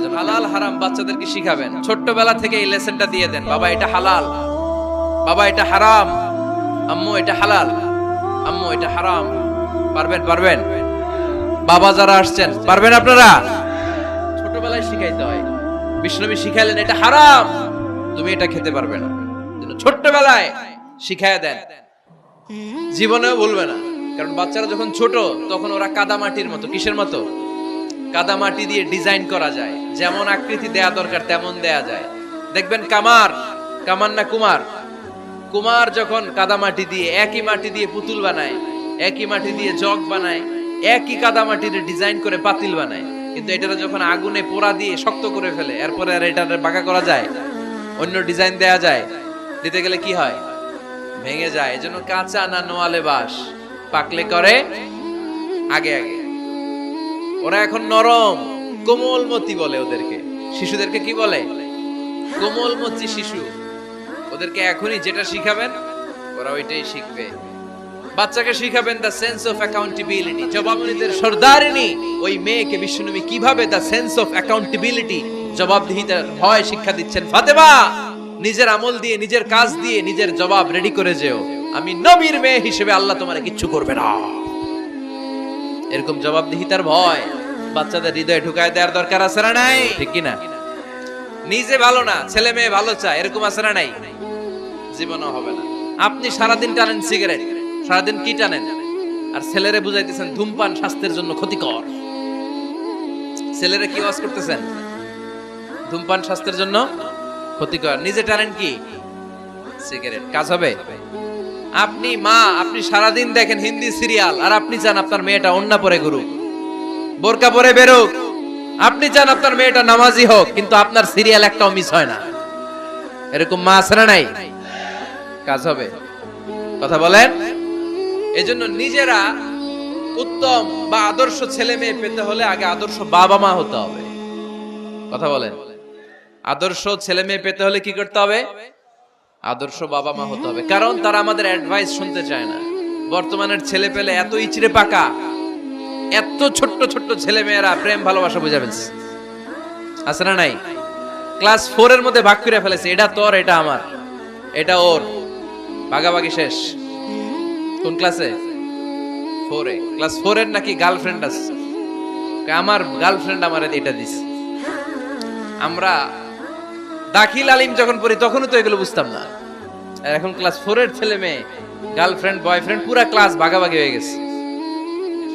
হালাল হারাম বাচ্চাদেরকে শিখাবেন? ছোট্টবেলা থেকে এই লেসনটা দিয়ে দেন। বাবা, এটা হালাল। বাবা, এটা হারাম। আম্মু, এটা হালাল। আম্মু, এটা হারাম। পারবেন পারবেন? বাবা যারা আসছেন, পারবেন আপনারা? ছোটবেলায় শিখাইতে হয়। বিষ্ণবী শিখাইলেন, এটা হারাম। তুমি এটা খেতে পারবে না। ছোট্টবেলায় শিখায় দেন। জীবনেও বলবে না। কারণ বাচ্চারা যখন ছোট, তখন ওরা কাদা মাটির মতো, কিসের মতো? কাদা মাটি দিয়ে ডিজাইন করা যায়। যেমন আকৃতি দেয়া দরকার, তেমন দেয়া যায়। দেখবেন কামার কামার না কুমার? কুমার যখন কাদা মাটি দিয়ে, একই মাটি দিয়ে পুতুল বানায়, একই মাটি দিয়ে জগ বানায়, একই কাদা মাটির ডিজাইন করে পাতিল বানায়। কিন্তু এটার যখন আগুনে পোড়া দিয়ে শক্ত করে ফেলে, এরপরে আর এটার বাঁকা করা যায়, অন্য ডিজাইন দেয়া যায়, দিতে গেলে কি হয়? ভেঙে যায়। এজন্য কাঁচা না নোয়ালে বাস। পাকলে করে আগে আগে। ওরা এখন নরম, কোমলমতি বলে ওদেরকে। শিশুদেরকে কি বলে? কোমলমতি শিশু। ওদেরকে এখনই যেটা শিখাবেন, ওরা ওইটাই শিখবে। বাচ্চাকে শিখাবেন দ্য সেন্স অফ অ্যাকাউন্টেবিলিটি জবাবদিহিতার সর্দারিনী, ওই মেয়েকে বিশ্বনবী কীভাবে দ্য সেন্স অফ অ্যাকাউন্টেবিলিটি জবাবদিহিতার ভয় শিক্ষা দিচ্ছেন ফাতেমা। নিজের আমল দিয়ে, নিজের কাজ দিয়ে নিজের জবাব রেডি করে যেও। আমি নবীর মেয়ে হিসেবে আল্লাহ তোমার কিচ্ছু করবে না। এরকম জবাবদিহিতার ভয় বাচ্চাদের হৃদয়ে ঢুকায় দেওয়ার দরকার আছে না নাই? ঠিক কি না? নিজে ভালো না ছেলে মেয়ে ভালো চায় এরকম আছে না নাই? জীবনও হবে না। আপনি সারাদিন টানেন সিগারেট সারাদিন কি টানেন? আর ছেলেরে বুঝাইতেছেন ধূমপান স্বাস্থ্যের জন্য ক্ষতিকর। ছেলেরে কি ওয়াজ করতেছেন? ধূমপান স্বাস্থ্যের জন্য ক্ষতিকর। নিজে টানেন কি? সিগারেট। কাজ হবে? আপনি মা, আপনি সারাদিন দেখেন হিন্দি সিরিয়াল, আর আপনি চান আপনার মেয়েটা অন্য পরে গুরু বোরকা পরে বেরোক। আপনি চান আপনার মেয়েটা নামাজি হোক, কিন্তু আপনার সিরিয়াল একটাও মিস হয় না। এরকম মা আছে না নাই? কাজ হবে। কথা বলেন? এজন্য নিজেরা উত্তম বা আদর্শ ছেলে মেয়ে পেতে হলে আগে আদর্শ বাবা মা হতে হবে। কথা বলেন? আদর্শ ছেলে মেয়ে পেতে হলে কি করতে হবে? আদর্শ বাবা মা হতে হবে। কারণ তারা আমাদের অ্যাডভাইস শুনতে চায় না। বর্তমানের ছেলে পেলে এত ইচড়ে পাকা, এত ছোট্ট ছোট্ট ছেলে মেয়েরা প্রেম, ভালোবাসা বুঝে ফেলছে। আছে না নাই? ক্লাস ফোর এর মধ্যে ভাগ করে ফেলেছে। এটা তোর, এটা আমার। এটা ওর। ভাগাভাগি শেষ। কোন ক্লাসে? ফোরে ক্লাস ফোর এর নাকি গার্লফ্রেন্ড আছে। আমার গার্লফ্রেন্ড আমার এটা দিস আমরা দাখিল আলিম যখন পড়ি, তখনও তো এগুলো বুঝতাম না। আর এখন ক্লাস ফোর এর ছেলে মেয়ে গার্লফ্রেন্ড বয়ফ্রেন্ড পুরা ক্লাস ভাগাভাগি হয়ে গেছে।